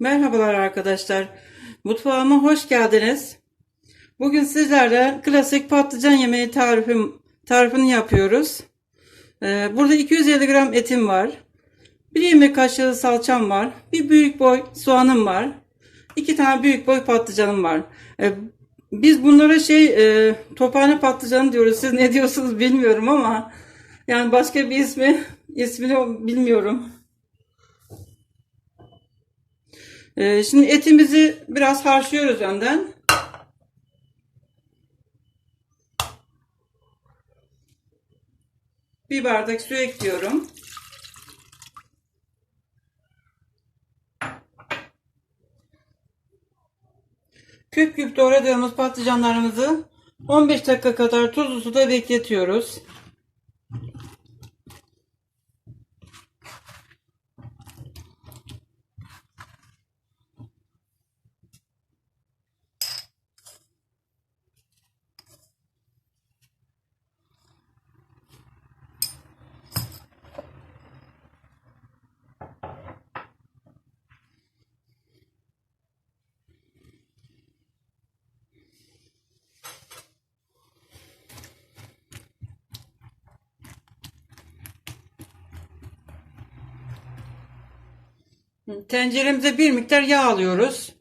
Merhabalar arkadaşlar. Mutfağıma hoş geldiniz. Bugün sizlerle klasik patlıcan yemeği tarifim, tarifini yapıyoruz. Ee, burada 250 gram etim var. Bir yemek kaşığı salçam var. Bir büyük boy soğanım var. İki tane büyük boy patlıcanım var. Ee, biz bunlara şey e, tophane patlıcanı diyoruz. Siz ne diyorsunuz bilmiyorum ama yani başka bir ismi ismini bilmiyorum. Ee, şimdi etimizi biraz haşlıyoruz önden. Bir bardak su ekliyorum. Küp küp doğradığımız patlıcanlarımızı 15 dakika kadar tuzlu suda bekletiyoruz. Tenceremize bir miktar yağ alıyoruz.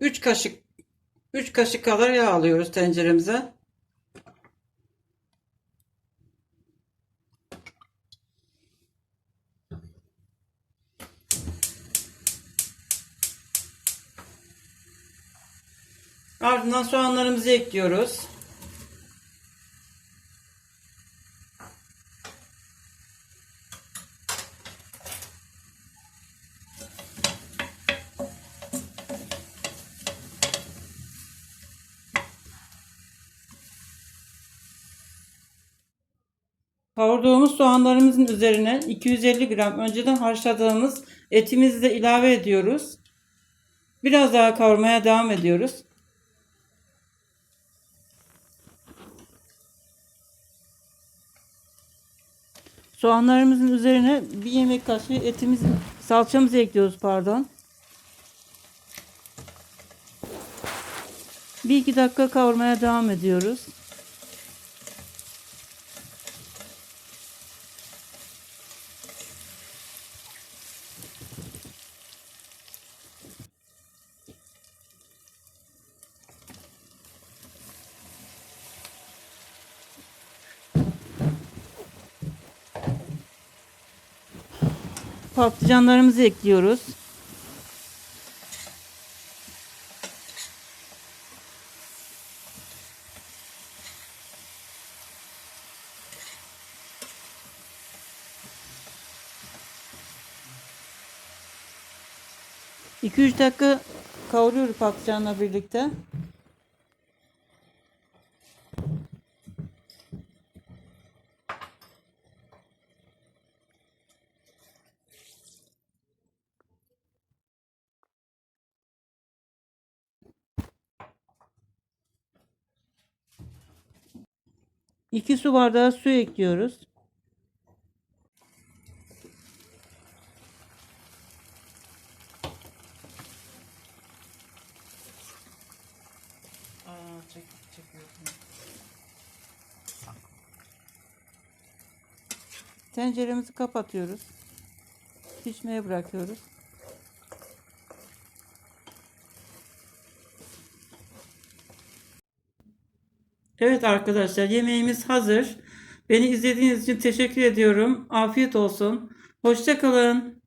3 kaşık 3 kaşık kadar yağ alıyoruz tenceremize. Ardından soğanlarımızı ekliyoruz. Kavurduğumuz soğanlarımızın üzerine 250 gram önceden haşladığımız etimizi de ilave ediyoruz. Biraz daha kavurmaya devam ediyoruz. Soğanlarımızın üzerine bir yemek kaşığı etimizi, salçamızı ekliyoruz pardon. Bir iki dakika kavurmaya devam ediyoruz. Patlıcanlarımızı ekliyoruz. İki üç dakika kavuruyoruz patlıcanla birlikte. İki su bardağı su ekliyoruz. Tenceremizi kapatıyoruz. Pişmeye bırakıyoruz. Evet arkadaşlar yemeğimiz hazır. Beni izlediğiniz için teşekkür ediyorum. Afiyet olsun. Hoşça kalın.